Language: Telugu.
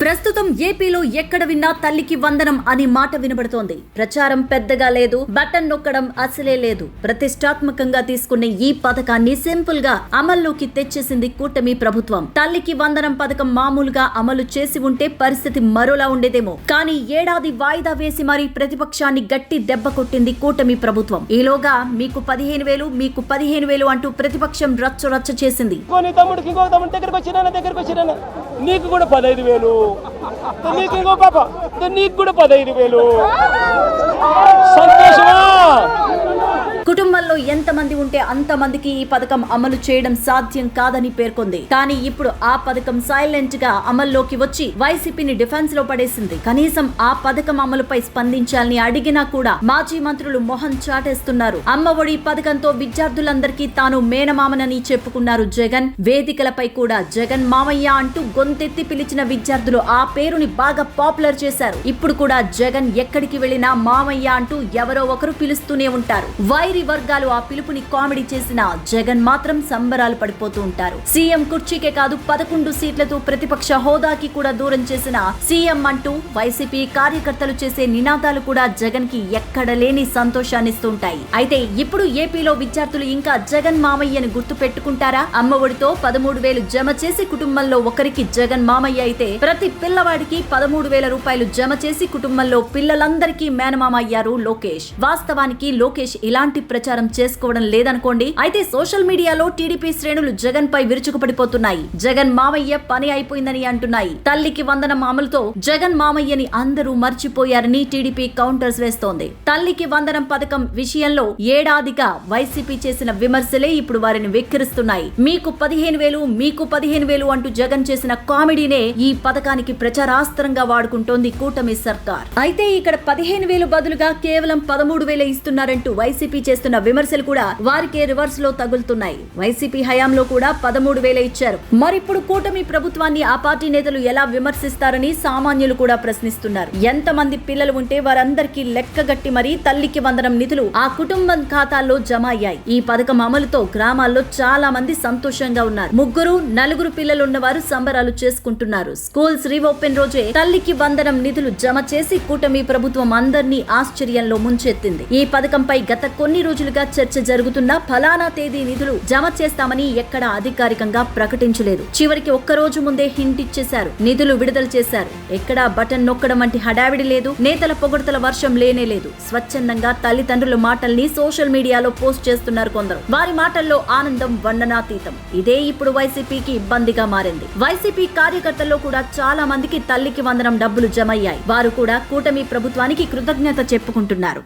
ప్రస్తుతం ఏపీలో ఎక్కడ విన్నా తల్లికి వందనం అనే మాట వినబడుతోంది. ప్రచారం పెద్దగా లేదు బటన్ నొక్కడం అసలే లేదు. ప్రతిష్టాత్మకంగా తీసుకున్న ఈ పథకాన్ని సింపుల్గా అమల్లోకి తెచ్చేసింది కూటమి ప్రభుత్వం. తల్లికి వందనం పథకం మామూలుగా అమలు చేసి ఉంటే పరిస్థితి మరోలా ఉండేదేమో. కానీ ఏడాది వాయిదా వేసి మరీ ప్రతిపక్షాన్ని గట్టి దెబ్బ కొట్టింది కూటమి ప్రభుత్వం. ఈలోగా మీకు పదిహేను వేలు మీకు పదిహేను వేలు అంటూ ప్రతిపక్షం రచ్చ రచ్చ చేసింది. నీకు కూడా పదహైదు వేలు. నీకు ఇంకో పాప. నీకు కూడా పదహైదు వేలు. సంతోషమా? అంతమందికి ఈ పథకం అమలు చేయడం సాధ్యం కాదని పేర్కొంది. కానీ ఇప్పుడు ఆ పథకం సైలెంట్గా అమల్లోకి వచ్చి వైసీపీని డిఫెన్స్లో పడేసింది. కనీసం ఆ పథకం అమలుపై స్పందించాలని అడిగినా కూడా మాజీ మంత్రులు మొహం చాటేస్తున్నారు. అమ్మఒడి పథకంతో విద్యార్థులందరికీ తాను మేనమామనని చెప్పుకున్నారు జగన్. వేదికలపై కూడా జగన్ మామయ్య అంటూ గొంతెత్తి పిలిచిన విద్యార్థులు ఆ పేరుని బాగా పాపులర్ చేశారు. ఇప్పుడు కూడా జగన్ ఎక్కడికి వెళ్ళినా మామయ్య అంటూ ఎవరో ఒకరు పిలుస్తూనే ఉంటారు. వైరి వర్గాలు ఆ పిలుపుని కామెడీ చేసిన జగన్ మాత్రం సంబరాలు పడిపోతూ ఉంటారు. సీఎం కుర్చీకే కాదు పదకొండు సీట్లతో ప్రతిపక్ష హోదాకి కూడా దూరం చేసిన సీఎం అంటూ వైసీపీ కార్యకర్తలు చేసే నినాదాలు కూడా జగన్కి ఎక్కడ లేని సంతోషాన్నిస్తుంటాయి. అయితే ఇప్పుడు ఏపీలో విద్యార్థులు ఇంకా జగన్ మామయ్యను గుర్తు పెట్టుకుంటారా అమ్మఒడితో పదమూడు వేలు జమ చేసి కుటుంబంలో ఒకరికి జగన్ మామయ్య అయితే ప్రతి పిల్లవాడికి పదమూడు వేల రూపాయలు జమ చేసి కుటుంబంలో పిల్లలందరికీ మేనమామ అయ్యారు లోకేష్. వాస్తవానికి లోకేష్ ఇలాంటి ప్రచారం చేసుకోవడం అనుకోండి అయితే సోషల్ మీడియాలో టీడీపీ శ్రేణులు జగన్ పై విరుచుకుపడిపోతున్నాయి. జగన్ మామయ్య పని అయిపోయిందని అంటున్నాయి. తల్లికి వందనం అమలుతో జగన్ మామయ్యని అందరూ మర్చిపోయారని టీడీపీ కౌంటర్స్ వేస్తోంది. తల్లికి వందనం పథకం విషయంలో ఏడాదిగా వైసీపీ చేసిన విమర్శలే ఇప్పుడు వారిని వెక్కిరిస్తున్నాయి. మీకు పదిహేను వేలు మీకు పదిహేను వేలు అంటూ జగన్ చేసిన కామెడీనే ఈ పథకానికి ప్రచారాస్త్రంగా వాడుకుంటోంది కూటమి సర్కార్. అయితే ఇక్కడ పదిహేను వేలు బదులుగా కేవలం పదమూడు వేలే ఇస్తున్నారంటూ వైసీపీ చేస్తున్న విమర్శలు కూడా వారికి రివర్స్లో తగులుతున్నాయి. వైసీపీ హయాంలో కూడా పదమూడు వేలే ఇచ్చారు. మరిప్పుడు కూటమి ప్రభుత్వాన్ని ఆ పార్టీ నేతలు ఎలా విమర్శిస్తారని సామాన్యులు కూడా ప్రశ్నిస్తున్నారు. ఎంతమంది పిల్లలు ఉంటే వారందరికీ లెక్కగట్టి మరీ తల్లికి వందనం నిధులు ఆ కుటుంబం ఖాతాల్లో జమ అయ్యాయి. ఈ పథకం అమలుతో గ్రామాల్లో చాలా మంది సంతోషంగా ఉన్నారు. ముగ్గురు నలుగురు పిల్లలున్న వారు సంబరాలు చేసుకుంటున్నారు. స్కూల్స్ రీఓపెన్ రోజే తల్లికి వందనం నిధులు జమ చేసి కూటమి ప్రభుత్వం అందరినీ ఆశ్చర్యంలో ముంచెత్తింది. ఈ పథకంపై గత కొన్ని రోజులుగా చర్చ జరుగుతున్నా ఫలానా తేదీ నిధులు జమ చేస్తామని ఎక్కడా అధికారికంగా ప్రకటించలేదు. చివరికి ఒక్క రోజు ముందే హింట్ ఇచ్చేశారు. నిధులు విడుదల చేశారు. ఎక్కడా బటన్ నొక్కడం వంటి హడావిడి లేదు. నేతల పొగడతల వర్షం లేనే లేదు. స్వచ్ఛందంగా తల్లిదండ్రుల మాటల్ని సోషల్ మీడియాలో పోస్ట్ చేస్తున్నారు కొందరు. వారి మాటల్లో ఆనందం వర్ణనాతీతం ఇదే ఇప్పుడు వైసీపీకి ఇబ్బందిగా మారింది. వైసీపీ కార్యకర్తల్లో కూడా చాలా మందికి తల్లికి వందనం డబ్బులు జమయ్యాయి. వారు కూడా కూటమి ప్రభుత్వానికి కృతజ్ఞత చెప్పుకుంటున్నారు.